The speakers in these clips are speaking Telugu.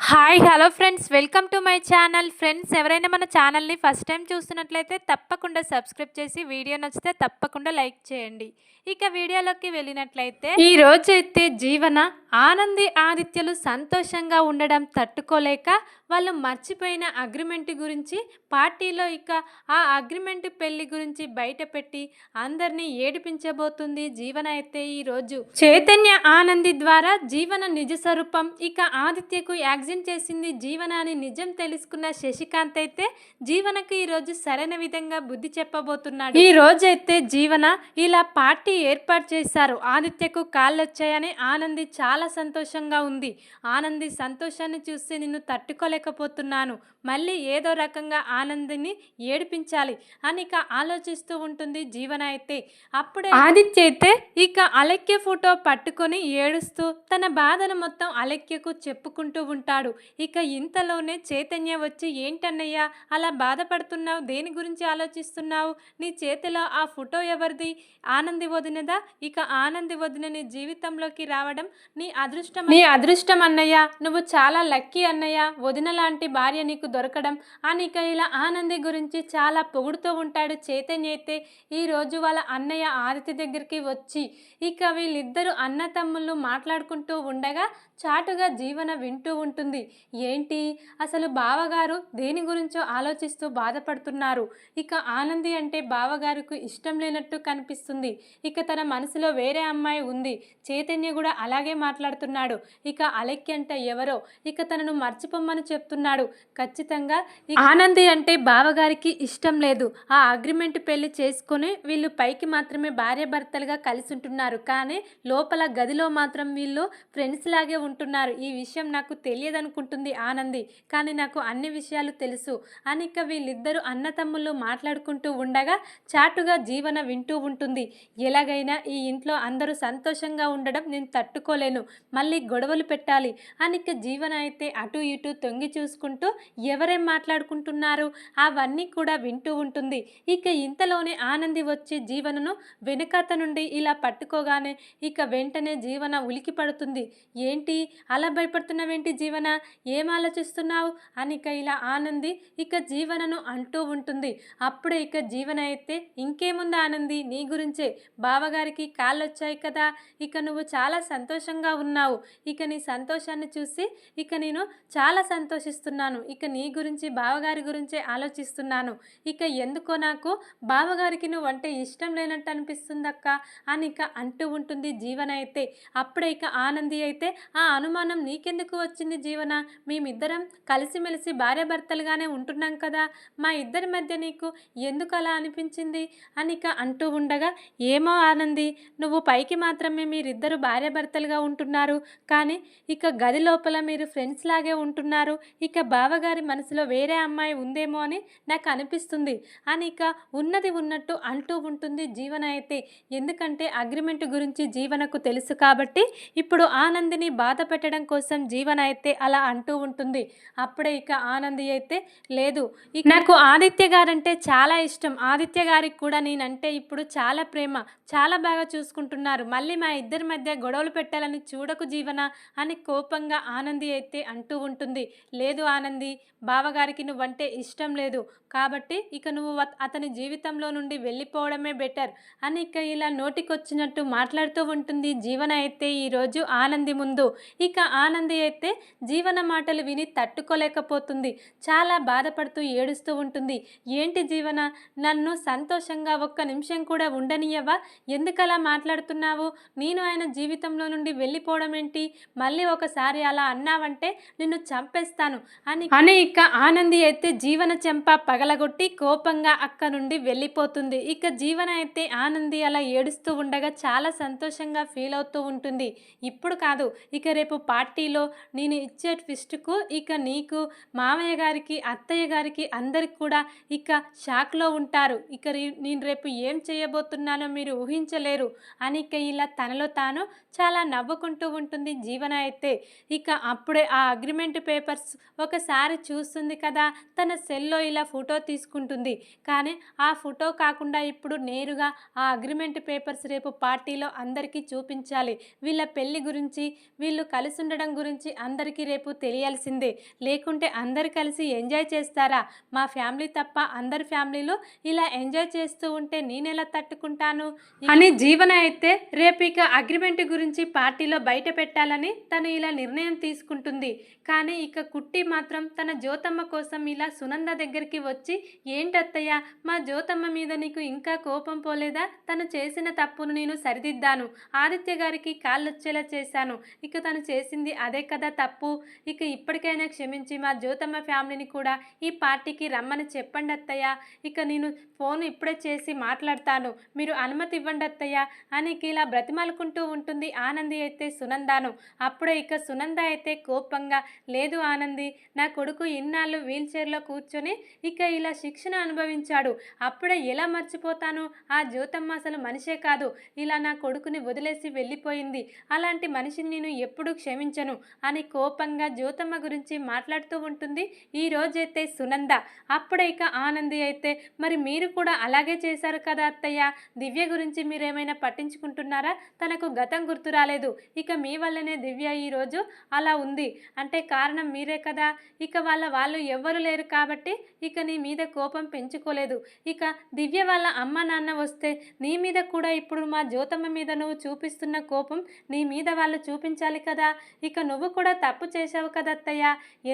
Hi hello friends. Welcome to my channel. Friends ఎవరైనా మన ఛానల్ని ఫస్ట్ టైం చూస్తున్నట్లయితే తప్పకుండా సబ్స్క్రైబ్ చేసి వీడియో నచ్చితే తప్పకుండా లైక్ చేయండి. ఇక వీడియోలోకి వెళ్ళినట్లయితే ఈ రోజు అయితే జీవన ఆనంది ఆదిత్యలు సంతోషంగా ఉండడం తట్టుకోలేక వాళ్ళు మర్చిపోయిన అగ్రిమెంట్ గురించి పార్టీలో ఇక ఆ అగ్రిమెంట్ పెళ్ళి గురించి బయట పెట్టి అందరినీ ఏడిపించబోతుంది జీవన అయితే ఈ రోజు. చైతన్య ఆనంది ద్వారా జీవన నిజ స్వరూపం ఇక ఆదిత్యకు యాక్సిడెంట్ చేసింది జీవన అని నిజం తెలుసుకున్న శశికాంత్ అయితే జీవనకు ఈ రోజు సరైన విధంగా బుద్ధి చెప్పబోతున్నాడు. ఈ రోజు అయితే జీవన ఇలా పార్టీ ఏర్పాటు చేశారు. ఆదిత్యకు కాళ్ళు వచ్చాయని ఆనంది చాలా సంతోషంగా ఉంది. ఆనంది సంతోషాన్ని చూసి నిన్ను తట్టుకోలేకపోతున్నాను. మళ్ళీ ఏదో రకంగా ఆనందిని ఏడిపించాలి అని ఇక ఆలోచిస్తూ ఉంటుంది జీవన అయితే. అప్పుడే ఆదిత్య అయితే ఇక అలెక్య ఫోటో పట్టుకొని ఏడుస్తూ తన బాధను మొత్తం అలెక్యకు చెప్పుకుంటూ ఉంటాడు. ఇక ఇంతలోనే చైతన్య వచ్చి ఏంటన్నయ్యా అలా బాధపడుతున్నావు? దేని గురించి ఆలోచిస్తున్నావు? నీ చేతిలో ఆ ఫోటో ఎవరిది? ఆనంది వదినదా? ఇక ఆనంది వదిన నీ జీవితంలోకి రావడం నీ అదృష్టం నీ అదృష్టం అన్నయ్య. నువ్వు చాలా లక్కీ అన్నయ్య. వదిన లాంటి భార్య నీకు దొరకడం అని ఇక ఇలా ఆనంది గురించి చాలా పొగుడుతూ ఉంటాడు చైతన్య అయితే. ఈ రోజు వాళ్ళ అన్నయ్య ఆదిత్య దగ్గరికి వచ్చి ఇక వీళ్ళిద్దరూ అన్న తమ్ముళ్ళు మాట్లాడుకుంటూ ఉండగా చాటుగా జీవన వింటూ ఉంటుంది. ఏంటి? అసలు బావగారు దేని గురించో ఆలోచిస్తూ బాధపడుతున్నారు. ఇక ఆనంది అంటే బావగారికి ఇష్టం లేనట్టు కనిపిస్తుంది. ఇక తన మనసులో వేరే అమ్మాయి ఉంది. చైతన్య కూడా అలాగే మాట్లాడుతున్నాడు. ఇక అలెక్కి అంటే ఎవరో? ఇక తనను మర్చిపోమ్మని చెప్తున్నాడు. ఖచ్చితంగా ఈ ఆనంది అంటే బావగారికి ఇష్టం లేదు. ఆ అగ్రిమెంట్ పెళ్ళి చేసుకొని వీళ్ళు పైకి మాత్రమే భార్యాభర్తలుగా కలిసి ఉంటున్నారు. కానీ లోపల గదిలో మాత్రం వీళ్ళు ఫ్రెండ్స్ లాగే ఉంటున్నారు. ఈ విషయం నాకు తెలియదు అనుకుంటుంది ఆనంది. కానీ నాకు అన్ని విషయాలు తెలుసు. అని ఇక వీళ్ళిద్దరూ అన్నతమ్ముళ్ళు మాట్లాడుకుంటూ ఉండగా చాటుగా జీవన వింటూ ఉంటుంది. ఎలాగైనా ఈ ఇంట్లో అందరూ సంతోషంగా ఉండడం నేను తట్టుకోలేను. మళ్ళీ గొడవలు పెట్టాలి. అని ఇక జీవన అయితే అటు ఇటు తొంగి చూసుకుంటూ ఎవరేం మాట్లాడుకుంటున్నారు? అవన్నీ కూడా వింటూ ఉంటుంది. ఇక ఇంతలోనే ఆనంది వచ్చి జీవనను వెనుకత నుండి ఇలా పట్టుకోగానే ఇక వెంటనే జీవన ఉలికి పడుతుంది ఏంటి? అలా భయపడుతున్నావేంటి జీవన? ఏం ఆలోచిస్తున్నావు? అని ఇక ఇలా ఆనంది ఇక జీవనను అంటూ ఉంటుంది. అప్పుడే ఇక జీవన అయితే ఇంకేముంది ఆనంది? నీ గురించే. బావగారికి కాళ్ళు వచ్చాయి కదా. ఇక నువ్వు చాలా సంతోషంగా ఉన్నావు. ఇక నీ సంతోషాన్ని చూసి ఇక నేను చాలా సంతోషిస్తున్నాను. ఇక నీ గురించి బావగారి గురించే ఆలోచిస్తున్నాను. ఇక ఎందుకో నాకు బావగారికి నువ్వు అంటే ఇష్టం లేనట్టు అనిపిస్తుంది అక్క అని ఇక అంటూ ఉంటుంది జీవన అయితే. అప్పుడే ఇక ఆనంది అయితే ఆ అనుమానం నీకెందుకు వచ్చింది జీవన? మేమిద్దరం కలిసిమెలిసి భార్యాభర్తలుగానే ఉంటున్నాం కదా. మా ఇద్దరి మధ్య నీకు ఎందుకు అలా అనిపించింది? అని ఇక అంటూ ఉండగా ఏమో ఆనంది నువ్వు పైకి మాత్రమే మీరిద్దరు భార్యాభర్తలుగా ఉంటున్నారు. కానీ ఇక గది లోపల మీరు ఫ్రెండ్స్ లాగే ఉంటున్నారు. ఇక బావగారి మనసులో వేరే అమ్మాయి ఉందేమో అని నాకు అనిపిస్తుంది. అని ఇక ఉన్నది ఉన్నట్టు అంటూ ఉంటుంది జీవన అయితే. ఎందుకంటే అగ్రిమెంట్ గురించి జీవనకు తెలుసు కాబట్టి ఇప్పుడు ఆనందిని బా బాధ పెట్టడం కోసం జీవన అయితే అలా అంటూ ఉంటుంది. అప్పుడే ఇక ఆనంది అయితే లేదు. నాకు ఆదిత్య గారంటే చాలా ఇష్టం. ఆదిత్య గారికి కూడా నేనంటే ఇప్పుడు చాలా ప్రేమ చాలా బాగా చూసుకుంటున్నారు. మళ్ళీ మా ఇద్దరి మధ్య గొడవలు పెట్టాలని చూడకు జీవన అని కోపంగా ఆనంది అయితే అంటూ ఉంటుంది. లేదు ఆనంది బావగారికి నువ్వంటే ఇష్టం లేదు. కాబట్టి ఇక నువ్వు అతని జీవితంలో నుండి వెళ్ళిపోవడమే బెటర్ అని ఇక ఇలా నోటికొచ్చినట్టు మాట్లాడుతూ ఉంటుంది జీవన అయితే ఈరోజు ఆనంది ముందు. ఇక ఆనంది అయితే జీవన మాటలు విని తట్టుకోలేకపోతుంది. చాలా బాధపడుతూ ఏడుస్తూ ఉంటుంది. ఏంటి జీవన నన్ను సంతోషంగా ఒక్క నిమిషం కూడా ఉండనియవా ఎందుకలా మాట్లాడుతున్నావు? నేను ఆయన జీవితంలో నుండి వెళ్ళిపోవడం ఏంటి? మళ్ళీ ఒకసారి అలా అన్నావంటే నిన్ను చంపేస్తాను అని అని ఇక ఆనంది అయితే జీవన చెంప పగలగొట్టి కోపంగా అక్క నుండి వెళ్ళిపోతుంది. ఇక జీవన అయితే ఆనంది అలా ఏడుస్తూ ఉండగా చాలా సంతోషంగా ఫీల్ అవుతూ ఉంటుంది. ఇప్పుడు కాదు ఇక రేపు పార్టీలో నేను ఇచ్చే ట్విస్ట్కు ఇక నీకు మామయ్య గారికి అత్తయ్య గారికి అందరికి కూడా ఇక షాక్లో ఉంటారు. ఇక రీ- నేను రేపు ఏం చేయబోతున్నానో మీరు ఊహించలేరు అని ఇక ఇలా తనలో తాను చాలా నవ్వుకుంటూ ఉంటుంది జీవన అయితే. ఇక అప్పుడే ఆ అగ్రిమెంట్ పేపర్స్ ఒకసారి చూస్తుంది కదా తన సెల్లో ఇలా ఫోటో తీసుకుంటుంది. కానీ ఆ ఫోటో కాకుండా ఇప్పుడు నేరుగా ఆ అగ్రిమెంట్ పేపర్స్ రేపు పార్టీలో అందరికీ చూపించాలి. వీళ్ళ పెళ్ళి గురించి వీళ్ళు వీళ్ళు కలిసి ఉండడం గురించి అందరికీ రేపు తెలియాల్సిందే. లేకుంటే అందరు కలిసి ఎంజాయ్ చేస్తారా? మా ఫ్యామిలీ తప్ప అందరి ఫ్యామిలీలో ఇలా ఎంజాయ్ చేస్తూ ఉంటే నేనెలా తట్టుకుంటాను? అని జీవన అయితే రేపు ఇక అగ్రిమెంట్ గురించి పార్టీలో బయట పెట్టాలని తను ఇలా నిర్ణయం తీసుకుంటుంది. కానీ ఇక కుట్టి మాత్రం తన జ్యోతమ్మ కోసం ఇలా సునంద దగ్గరికి వచ్చి ఏంటత్తయ్య మా జ్యోతమ్మ మీద నీకు ఇంకా కోపం పోలేదా? తను చేసిన తప్పును నేను సరిదిద్దాను. ఆదిత్య గారికి కాళ్ళొచ్చేలా చేశాను. ఇక తను చేసింది అదే కదా తప్పు. ఇక ఇప్పటికైనా క్షమించి మా జ్యోతమ్మ ఫ్యామిలీని కూడా ఈ పార్టీకి రమ్మని చెప్పండి అత్తయ్య. ఇక నేను ఫోన్ ఇప్పుడే చేసి మాట్లాడతాను. మీరు అనుమతి ఇవ్వండి అత్తయ్య. అని ఇలా బ్రతిమాలుకుంటూ ఉంటుంది ఆనంది అయితే సునందాను. అప్పుడే ఇక సునంద అయితే కోపంగా లేదు ఆనంది నా కొడుకు ఇన్నాళ్ళు వీల్ చైర్లో కూర్చొని ఇక ఇలా శిక్షణ అనుభవించాడు. అప్పుడే ఎలా మర్చిపోతాను? ఆ జ్యోతమ్మ అసలు మనిషే కాదు. ఇలా నా కొడుకుని వదిలేసి వెళ్ళిపోయింది. అలాంటి మనిషిని నేను ఎప్పుడు క్షమించను అని కోపంగా జ్యోతమ్మ గురించి మాట్లాడుతూ ఉంటుంది. ఈ రోజైతే సునంద. అప్పుడే ఇక ఆనంది అయితే మరి మీరు కూడా అలాగే చేశారు కదా అత్తయ్య? దివ్య గురించి మీరేమైనా పట్టించుకుంటున్నారా? తనకు గతం గుర్తు రాలేదు. ఇక మీ వల్లనే దివ్య ఈరోజు అలా ఉంది. అంటే కారణం మీరే కదా? ఇక వాళ్ళ వాళ్ళు ఎవ్వరు లేరు కాబట్టి ఇక నీ మీద కోపం పెంచుకోలేదు. ఇక దివ్య వాళ్ళ అమ్మ నాన్న వస్తే నీ మీద కూడా ఇప్పుడు మా జ్యోతమ్మ మీద నువ్వు చూపిస్తున్న కోపం నీ మీద వాళ్ళు చూపించాలి కదా? ఇక నువ్వు కూడా తప్పు చేశావు కదా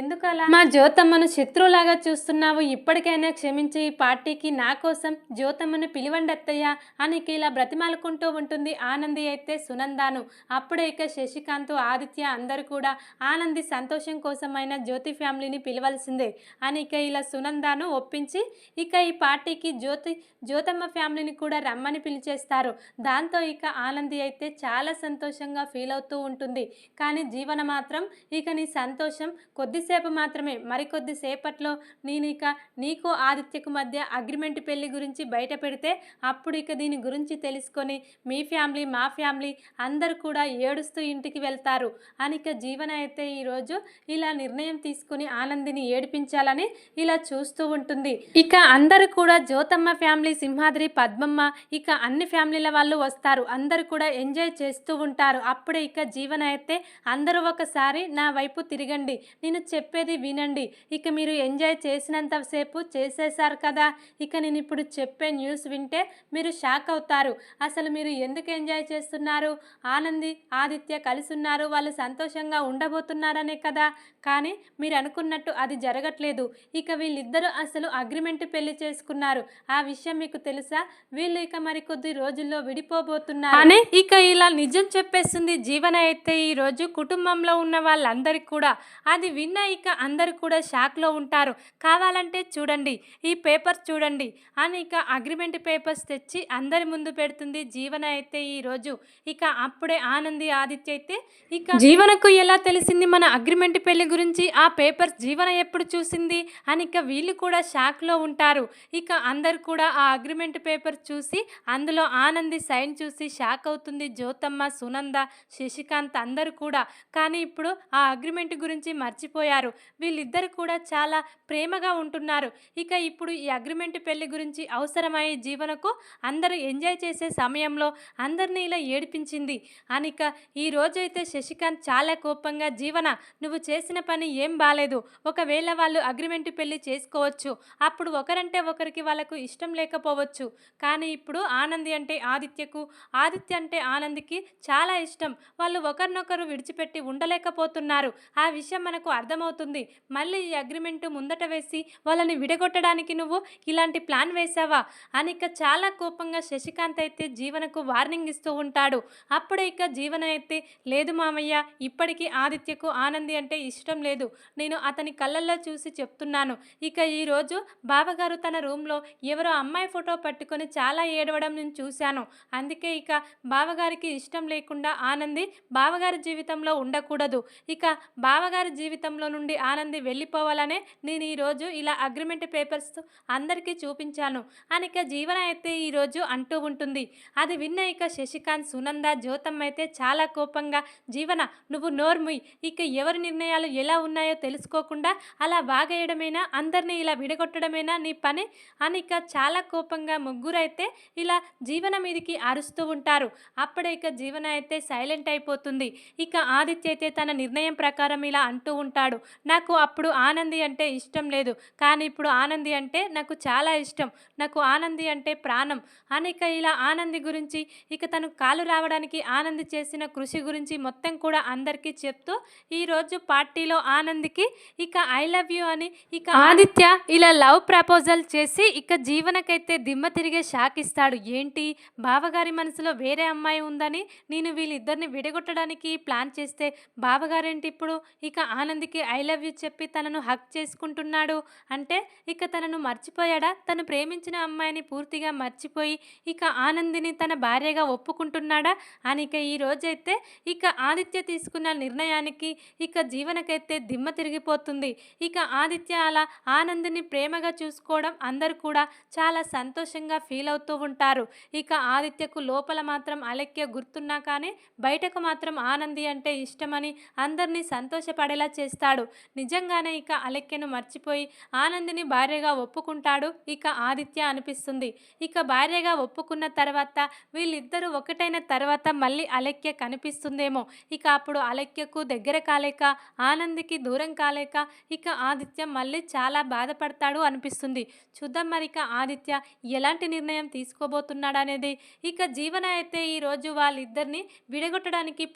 ఎందుకలా? మా జ్యోతమ్మను శత్రువులాగా చూస్తున్నావు. ఇప్పటికైనా క్షమించి ఈ పార్టీకి నా కోసం జ్యోతమ్మను పిలివండి అత్తయ్య అని ఇలా బ్రతిమాలుకుంటూ ఉంటుంది ఆనంది అయితే సునందాను. అప్పుడే ఇక శశికాంత్ ఆదిత్య అందరూ కూడా ఆనంది సంతోషం కోసమైన జ్యోతి ఫ్యామిలీని పిలవాల్సిందే అని ఇక ఇలా సునందాను ఒప్పించి ఇక ఈ పార్టీకి జ్యోతి జ్యోతమ్మ ఫ్యామిలీని కూడా రమ్మని పిలిచేస్తారు. దాంతో ఇక ఆనంది అయితే చాలా సంతోషంగా ఫీల్ అవుతూ ఉంటుంది. కానీ జీవన మాత్రం ఇక నీ సంతోషం కొద్దిసేపు మాత్రమే. మరికొద్ది సేపట్లో నేను ఇక నీకు ఆదిత్యకు మధ్య అగ్రిమెంట్ పెళ్ళి గురించి బయట పెడితే అప్పుడు ఇక దీని గురించి తెలుసుకొని మీ ఫ్యామిలీ మా ఫ్యామిలీ అందరు కూడా ఏడుస్తూ ఇంటికి వెళ్తారు. అని ఇక జీవన అయితే ఈరోజు ఇలా నిర్ణయం తీసుకుని ఆనందిని ఏడిపించాలని ఇలా చూస్తూ ఉంటుంది. ఇక అందరూ కూడా జ్యోతమ్మ ఫ్యామిలీ సింహాద్రి పద్మమ్మ ఇక అన్ని ఫ్యామిలీల వాళ్ళు వస్తారు. అందరూ కూడా ఎంజాయ్ చేస్తూ ఉంటారు. అప్పుడే ఇక జీవన అయితే అందరూ ఒకసారి నా వైపు తిరగండి. నేను చెప్పేది వినండి. ఇక మీరు ఎంజాయ్ చేసినంతసేపు చేసేశారు కదా. ఇక నేను ఇప్పుడు చెప్పే న్యూస్ వింటే మీరు షాక్ అవుతారు. అసలు మీరు ఎందుకు ఎంజాయ్ చేస్తున్నారు? ఆనంది ఆదిత్య కలిసి ఉన్నారు. వాళ్ళు సంతోషంగా ఉండబోతున్నారనే కదా. కానీ మీరు అనుకున్నట్టు అది జరగట్లేదు. ఇక వీళ్ళిద్దరూ అసలు అగ్రిమెంట్ పెళ్ళి చేసుకున్నారు. ఆ విషయం మీకు తెలుసా? వీళ్ళు ఇక మరికొద్ది రోజుల్లో విడిపోబోతున్నారు. అని ఇక ఇలా నిజం చెప్పేస్తుంది జీవన అయితే ఈ రోజు కుటుంబంలో ఉన్న వాళ్ళందరికీ కూడా అది విన్న ఇక అందరూ కూడా షాక్లో ఉంటారు. కావాలంటే చూడండి ఈ పేపర్స్ చూడండి అని ఇక అగ్రిమెంట్ పేపర్స్ తెచ్చి అందరి ముందు పెడుతుంది జీవన అయితే ఈ రోజు ఇక అప్పుడే ఆనంది ఆదిత్య అయితే ఇక జీవనకు ఎలా తెలిసింది మన అగ్రిమెంట్ పెళ్ళి గురించి? ఆ పేపర్స్ జీవన ఎప్పుడు చూసింది? అని ఇక వీళ్ళు కూడా షాక్లో ఉంటారు. ఇక అందరు కూడా ఆ అగ్రిమెంట్ పేపర్ చూసి అందులో ఆనంది సైన్ చూసి షాక్ అవుతుంది. జ్యోతమ్మ సునంద శశికాంత్ అందరూ కూడా. కానీ ఇప్పుడు ఆ అగ్రిమెంట్ గురించి మర్చిపోయారు. వీళ్ళిద్దరు కూడా చాలా ప్రేమగా ఉంటున్నారు. ఇక ఇప్పుడు ఈ అగ్రిమెంట్ పెళ్ళి గురించి అవసరమయ్యే జీవనకు అందరూ ఎంజాయ్ చేసే సమయంలో అందరినీ ఇలా ఏడిపించింది. అనిక ఈ రోజైతే శశికాంత్ చాలా కోపంగా జీవన నువ్వు చేసిన పని ఏం బాలేదు. ఒకవేళ వాళ్ళు అగ్రిమెంట్ పెళ్ళి చేసుకోవచ్చు. అప్పుడు ఒకరంటే ఒకరికి వాళ్ళకు ఇష్టం లేకపోవచ్చు. కానీ ఇప్పుడు ఆనంది అంటే ఆదిత్యకు ఆదిత్య అంటే ఆనందికి చాలా ఇష్టం. వాళ్ళు ఒకరినొకరు విడిచిపెట్టి ఉండలేకపోతున్నారు. ఆ విషయం మనకు అర్థమవుతుంది. మళ్ళీ ఈ అగ్రిమెంట్ ముందట వేసి వాళ్ళని విడగొట్టడానికి నువ్వు ఇలాంటి ప్లాన్ వేశావా? అని ఇక చాలా కోపంగా శశికాంత్ అయితే జీవనకు వార్నింగ్ ఇస్తూ ఉంటాడు. అప్పుడే ఇక జీవన అయితే లేదు మామయ్య ఇప్పటికీ ఆదిత్యకు ఆనంది అంటే ఇష్టం లేదు. నేను అతని కళ్ళల్లో చూసి చెప్తున్నాను. ఇక ఈరోజు బావగారు తన రూమ్లో ఎవరో అమ్మాయి ఫోటో పట్టుకొని చాలా ఏడవడం నేను చూశాను. అందుకే ఇక బావగారికి ఇష్టం లేకుండా ఆనంది బావగారి జీవితంలో ఉండకూడదు. ఇక బావగారి జీవితంలో నుండి ఆనంది వెళ్ళిపోవాలనే నేను ఈరోజు ఇలా అగ్రిమెంట్ పేపర్స్ అందరికీ చూపించాను. అనిక జీవన అయితే ఈరోజు అంటూ ఉంటుంది. అది విన్న ఇక శశికాంత్ సునంద జ్యోతమ్మ అయితే చాలా కోపంగా జీవన నువ్వు నోర్ముయ్ ఇక ఎవరి నిర్ణయాలు ఎలా ఉన్నాయో తెలుసుకోకుండా అలా బాగేయడమేనా అందరినీ ఇలా విడగొట్టడమేనా నీ పని? అని ఇక చాలా కోపంగా ముగ్గురైతే ఇలా జీవన మీదికి అరుస్తూ ఉంటారు. అప్పుడే ఇక జీవన అయితే సైలెంట్ అయిపోతుంది. ఇక ఆదిత్య అయితే తన నిర్ణయం ప్రకారం ఇలా అంటూ ఉంటాడు నాకు అప్పుడు ఆనంది అంటే ఇష్టం లేదు కానీ ఇప్పుడు ఆనంది అంటే నాకు చాలా ఇష్టం నాకు ఆనంది అంటే ప్రాణం అని ఇక ఇలా ఆనంది గురించి ఇక తను కాలు రావడానికి ఆనంది చేసిన కృషి గురించి మొత్తం కూడా అందరికీ చెప్తూ ఈరోజు పార్టీలో ఆనందికి ఇక ఐ లవ్ యూ అని ఇక ఆదిత్య ఇలా లవ్ ప్రపోజల్ చేసి ఇక జీవనకైతే దిమ్మ తిరిగే షాక్ ఇస్తాడు. ఏంటి? బావగారి మనసులో వేరే అమ్మాయి ఉందని నేను వీళ్ళిద్దరిని విడగొట్టడానికి ప్లాన్ చేస్తే బావగారేంటి ఇప్పుడు? ఇక ఆనందికి ఐ లవ్ యూ చెప్పి తనను హక్ చేసుకుంటున్నాడు అంటే ఇక తనను మర్చిపోయాడా? తను ప్రేమించిన అమ్మాయిని పూర్తిగా మర్చిపోయి ఇక ఆనందిని తన భార్యగా ఒప్పుకుంటున్నాడా? అని ఇక ఈ రోజైతే ఇక ఆదిత్య తీసుకున్న నిర్ణయానికి ఇక జీవనకైతే దిమ్మ తిరిగిపోతుంది. ఇక ఆదిత్య అలా ఆనందిని ప్రేమగా చూసుకోవడం అందరూ కూడా చాలా సంతోషంగా ఫీల్ అవుతూ ఉంటారు. ఇక ఆదిత్యకు లోపల మాత్రం అలెక్య గుర్తున్నా కానీ బయటకు మాత్రం ఆనంద్ అంటే ఇష్టమని అందరినీ సంతోషపడేలా చేస్తాడు. నిజంగానే ఇక అలెక్కెను మర్చిపోయి ఆనందిని భార్యగా ఒప్పుకుంటాడు ఇక ఆదిత్య అనిపిస్తుంది. ఇక భార్యగా ఒప్పుకున్న తర్వాత వీళ్ళిద్దరూ ఒకటైన తర్వాత మళ్ళీ అలెక్య కనిపిస్తుందేమో. ఇక అప్పుడు అలెక్యకు దగ్గర కాలేక ఆనందికి దూరం కాలేక ఇక ఆదిత్య మళ్ళీ చాలా బాధపడతాడు అనిపిస్తుంది. చూద్దాం మరి ఇక ఆదిత్య ఎలాంటి నిర్ణయం తీసుకోబోతున్నాడు అనేది ఇక జీవన అయితే ఈరోజు వాళ్ళిద్దరిని విడగొట్టడానికి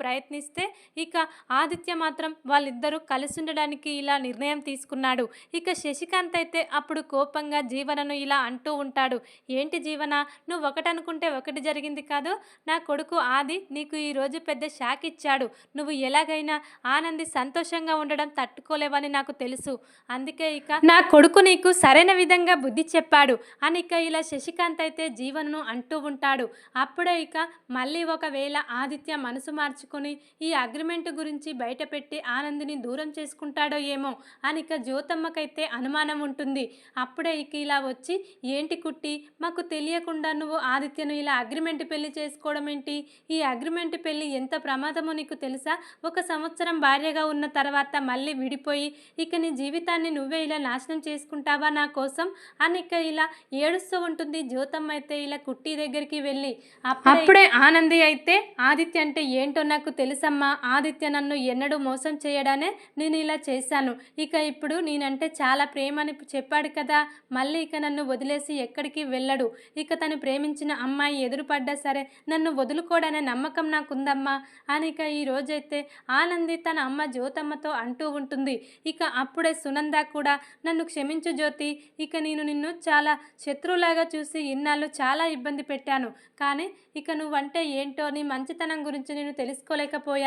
ప్రయత్నిస్తే ఇక ఆదిత్య మాత్రం వాళ్ళిద్దరూ కలిసి ఉండడానికి ఇలా నిర్ణయం తీసుకున్నాడు. ఇక శశికాంత్ అయితే అప్పుడు కోపంగా జీవనను ఇలా అంటూ ఉంటాడు. ఏంటి జీవన? నువ్వు ఒకటి అనుకుంటే ఒకటి జరిగింది కాదు. నా కొడుకు ఆది నీకు ఈరోజు పెద్ద షాక్ ఇచ్చాడు. నువ్వు ఎలాగైనా ఆనంది సంతోషంగా ఉండడం తట్టుకోలేవని నాకు తెలుసు. అందుకే ఇక నా కొడుకు నీకు సరైన విధంగా బుద్ధి చెప్పాడు అని ఇక ఇలా శశికాంత్ అయితే జీవనను అంటూ ఉంటాడు. అప్పుడే ఇక మళ్ళీ ఒకవేళ ఆదిత్య మనసు మార్చుకొని ఈ అగ్రిమెంట్ గురించి బయటపెట్టి ఆనందిని దూరం చేసుకుంటాడో ఏమో అని ఇక జ్యోతమ్మకైతే అనుమానం ఉంటుంది. అప్పుడే ఇక ఇలా వచ్చి ఏంటి కుట్టి మాకు తెలియకుండా నువ్వు ఆదిత్యను ఇలా అగ్రిమెంట్ పెళ్ళి చేసుకోవడం ఏంటి? ఈ అగ్రిమెంట్ పెళ్ళి ఎంత ప్రమాదమో నీకు తెలుసా? ఒక సంవత్సరం భార్యగా ఉన్న తర్వాత మళ్ళీ విడిపోయి ఇక నీ జీవితాన్ని నువ్వే ఇలా నాశనం చేసుకుంటావా నా కోసం? అని ఇక ఇలా ఏడుస్తూ ఉంటుంది జ్యోతమ్మ అయితే ఇలా కుట్టి దగ్గరికి వెళ్ళి. అప్పుడే ఆనంది అయితే ఆదిత్య అంటే ఏంటో నాకు తెలుసా తెలుసమ్మా ఆదిత్య నన్ను ఎన్నడూ మోసం చేయడానే నేను ఇలా చేశాను. ఇక ఇప్పుడు నేనంటే చాలా ప్రేమ అని చెప్పాడు కదా మళ్ళీ ఇక నన్ను వదిలేసి ఎక్కడికి వెళ్ళడు. ఇక తను ప్రేమించిన అమ్మాయి ఎదురుపడ్డా సరే నన్ను వదులుకోడనే నమ్మకం నాకుందమ్మా అని ఇక ఈ రోజైతే ఆనంది తన అమ్మ జ్యోతమ్మతో అంటూ ఉంటుంది. ఇక అప్పుడే సునంద కూడా నన్ను క్షమించు జ్యోతి ఇక నేను నిన్ను చాలా శత్రువులాగా చూసి ఇన్నాళ్ళు చాలా ఇబ్బంది పెట్టాను. కానీ ఇక నువ్వంటే ఏంటో నీ మంచితనం గురించి నేను తెలుసుకోలేకపోయాను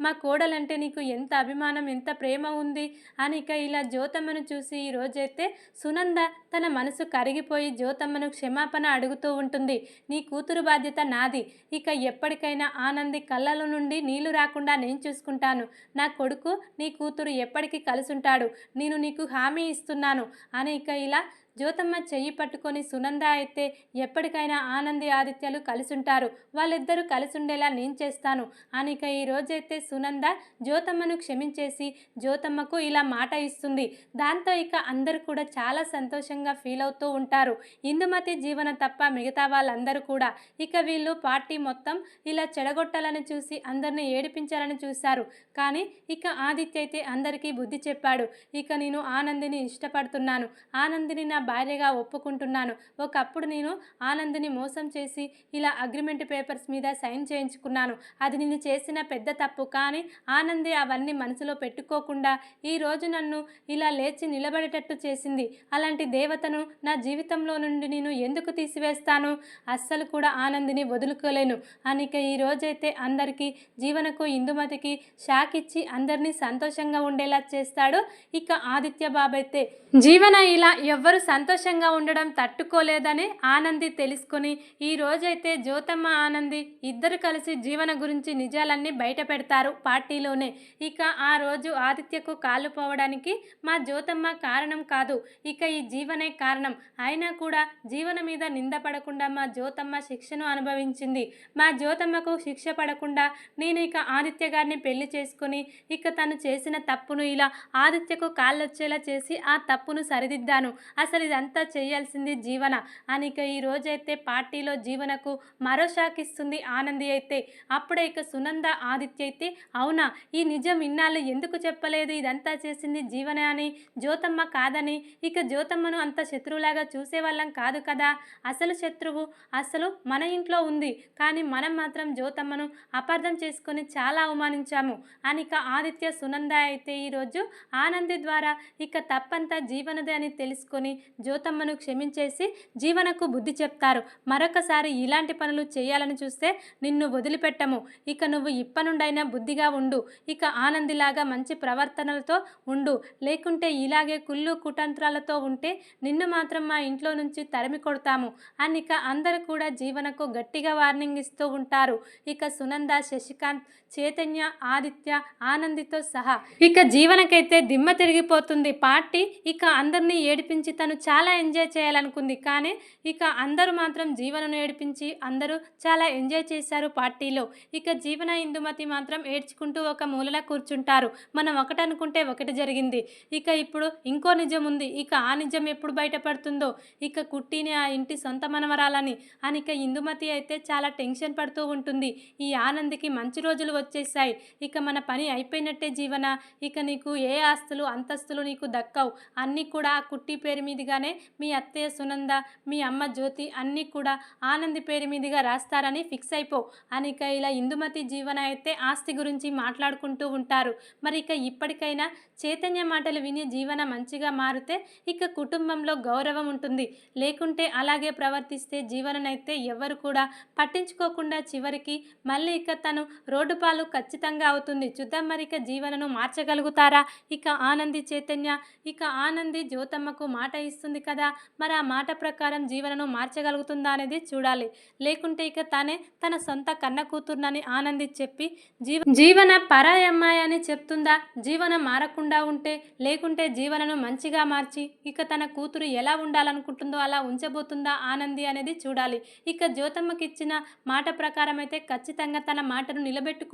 మా కోడలంటే నీకు ఎంత అభిమానం ఎంత ప్రేమ ఉంది? అని ఇక ఇలా జ్యోతమ్మను చూసి ఈ రోజైతే సునంద తన మనసు కరిగిపోయి జ్యోతమ్మను క్షమాపణ అడుగుతూ ఉంటుంది. నీ కూతురు బాధ్యత నాది. ఇక ఎప్పటికైనా ఆనంది కళ్ళల నుండి నీళ్ళు రాకుండా నేను చూసుకుంటాను. నా కొడుకు నీ కూతురు ఎప్పటికీ కలిసుంటాడు. నేను నీకు హామీ ఇస్తున్నాను. అని ఇక ఇలా జ్యోతమ్మ చెయ్యి పట్టుకొని సునంద అయితే ఎప్పటికైనా ఆనంది ఆదిత్యలు కలిసుంటారు. వాళ్ళిద్దరూ కలిసి ఉండేలా నేను చేస్తాను. అని ఇక ఈ రోజైతే సునంద జ్యోతమ్మను క్షమించేసి జ్యోతమ్మకు ఇలా మాట ఇస్తుంది. దాంతో ఇక అందరూ కూడా చాలా సంతోషంగా ఫీల్ అవుతూ ఉంటారు. ఇందుమతి జీవన తప్ప మిగతా వాళ్ళందరూ కూడా. ఇక వీళ్ళు పార్టీ మొత్తం ఇలా చెడగొట్టాలని చూసి అందరిని ఏడిపించాలని చూశారు. కానీ ఇక ఆదిత్య అయితే అందరికీ బుద్ధి చెప్పాడు. ఇక నేను ఆనందిని ఇష్టపడుతున్నాను. ఆనందిని నా భార్యగా ఒప్పుకుంటున్నాను. ఒకప్పుడు నేను ఆనంద్ని మోసం చేసి ఇలా అగ్రిమెంట్ పేపర్స్ మీద సైన్ చేయించుకున్నాను. అది నేను చేసిన పెద్ద తప్పు. కానీ ఆనంది అవన్నీ మనసులో పెట్టుకోకుండా ఈ రోజు నన్ను ఇలా లేచి నిలబడేటట్టు చేసింది. అలాంటి దేవతను నా జీవితంలో నుండి నేను ఎందుకు తీసివేస్తాను? అస్సలు కూడా ఆనందిని వదులుకోలేను. అనిక ఈ రోజైతే అందరికీ జీవనకు ఇందుమతికి షాక్ ఇచ్చి అందరినీ సంతోషంగా ఉండేలా చేస్తాడు ఇక ఆదిత్య బాబైతే. జీవన ఇలా ఎవ్వరు సంతోషంగా ఉండడం తట్టుకోలేదని ఆనంది తెలుసుకొని ఈ రోజైతే జ్యోతమ్మ ఆనంది ఇద్దరు కలిసి జీవన గురించి నిజాలన్నీ బయట పెడతారు పార్టీలోనే. ఇక ఆ రోజు ఆదిత్యకు కాలు పోవడానికి మా జ్యోతమ్మ కారణం కాదు. ఇక ఈ జీవనే కారణం. అయినా కూడా జీవన మీద నింద పడకుండా మా జ్యోతమ్మ శిక్షను అనుభవించింది. మా జ్యోతమ్మకు శిక్ష పడకుండా నేను ఇక ఆదిత్య గారిని పెళ్ళి చేసుకుని ఇక తను చేసిన తప్పును ఇలా ఆదిత్యకు కాళ్ళొచ్చేలా చేసి ఆ తప్పును సరిదిద్దాను. అసలు ఇదంతా చేయాల్సింది జీవన. అనిక ఈ రోజైతే పార్టీలో జీవనకు మరో షాక్ ఇస్తుంది ఆనంది అయితే. అప్పుడే ఇక సునంద ఆదిత్య అయితే అవునా ఈ నిజం ఇన్నాళ్ళు ఎందుకు చెప్పలేదు? ఇదంతా చేసింది జీవన అని జ్యోతమ్మ కాదని. ఇక జ్యోతమ్మను అంత శత్రువులాగా చూసేవాళ్ళం కాదు కదా. అసలు శత్రువు అసలు మన ఇంట్లో ఉంది. కానీ మనం మాత్రం జ్యోతమ్మను అపార్థం చేసుకొని చాలా అవమానించాము. అనిక ఆదిత్య సునంద అయితే ఈరోజు ఆనంది ద్వారా ఇక తప్పంతా జీవనదే అని తెలుసుకొని జ్యోతమ్మను క్షమించేసి జీవనకు బుద్ధి చెప్తారు. మరొకసారి ఇలాంటి పనులు చేయాలని చూస్తే నిన్ను వదిలిపెట్టము. ఇక నువ్వు ఇప్పనుండైనా బుద్ధిగా ఉండు. ఇక ఆనందిలాగా మంచి ప్రవర్తనలతో ఉండు. లేకుంటే ఇలాగే కుళ్ళు కుటంత్రాలతో ఉంటే నిన్ను మాత్రం మా ఇంట్లో నుంచి తరిమి కొడతాము. అని ఇక అందరూ కూడా జీవనకు గట్టిగా వార్నింగ్ ఇస్తూ ఉంటారు. ఇక సునంద శశికాంత్ చైతన్య ఆదిత్య ఆనందితో సహా ఇక జీవనకైతే దిమ్మ తిరిగిపోతుంది. పార్టీ ఇక అందరినీ ఏడిపించి తను చాలా ఎంజాయ్ చేయాలనుకుంది. కానీ ఇక అందరూ మాత్రం జీవనను ఏడిపించి అందరూ చాలా ఎంజాయ్ చేశారు పార్టీలో. ఇక జీవన ఇందుమతి మాత్రం ఏడ్చుకుంటూ ఒక మూలలా కూర్చుంటారు. మనం ఒకటి అనుకుంటే ఒకటి జరిగింది. ఇక ఇప్పుడు ఇంకో నిజం ఉంది. ఇక ఆ నిజం ఎప్పుడు బయటపడుతుందో? ఇక కుట్టిని ఆ ఇంటి సొంత మనవరాలని అని ఇక ఇందుమతి అయితే చాలా టెన్షన్ పడుతూ ఉంటుంది. ఈ ఆనందికి మంచి రోజులు వచ్చేసాయి ఇక మన పని అయిపోయినట్టే జీవన? ఇక నీకు ఏ ఆస్తులు అంతస్తులు నీకు దక్కవు. అన్నీ కూడా ఆ కుట్టి పేరు మీదుగానే మీ అత్తయ్య సునంద మీ అమ్మ జ్యోతి అన్నీ కూడా ఆనంది పేరు మీదుగా రాస్తారని ఫిక్స్ అయిపో. అని ఇక ఇలా ఇందుమతి జీవన అయితే ఆస్తి గురించి మాట్లాడుకుంటూ ఉంటారు. మరి ఇక ఇప్పటికైనా చైతన్య మాటలు విని జీవన మంచిగా మారితే ఇక కుటుంబంలో గౌరవం ఉంటుంది. లేకుంటే అలాగే ప్రవర్తిస్తే జీవననైతే ఎవరు కూడా పట్టించుకోకుండా చివరికి మళ్ళీ ఇక తను రోడ్డు పాలు ఖచ్చితంగా అవుతుంది. చూద్దాం మరిక జీవనను మార్చగలుగుతారా? ఇక ఆనంది చైతన్య ఇక ఆనంది జ్యోతమ్మకు మాట ఇస్తుంది కదా? మరి ఆ మాట ప్రకారం జీవనను మార్చగలుగుతుందా అనేది చూడాలి. లేకుంటే ఇక తానే తన సొంత కన్న కూతుర్నని ఆనంది చెప్పి జీవ జీవన పరాయమ్మాయి అని చెప్తుందా? జీవన మారకుండా ఉంటే లేకుంటే జీవనను మంచిగా మార్చి ఇక తన కూతురు ఎలా ఉండాలనుకుంటుందో అలా ఉంచబోతుందా ఆనంది అనేది చూడాలి. ఇక జ్యోతమ్మకి ఇచ్చిన మాట ప్రకారం అయితే ఖచ్చితంగా తన మాటను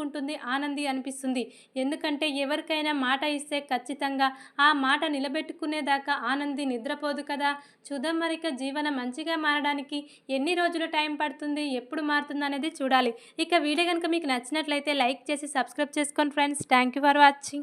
నిలబెట్టుకుంటుంది ఆనంది అనిపిస్తుంది. ఎందుకంటే ఎవరికైనా మాట ఇస్తే ఖచ్చితంగా ఆ మాట నిలబెట్టుకునేదాకా ఆనంది నిద్రపోదు కదా. చూద్దాం మరి ఇక జీవన మంచిగా మారడానికి ఎన్ని రోజులు టైం పడుతుంది ఎప్పుడు మారుతుంది అనేది చూడాలి. ఇక వీడియో కనుక మీకు నచ్చినట్లయితే లైక్ చేసి సబ్స్క్రైబ్ చేసుకోండి friends. Thank you for watching.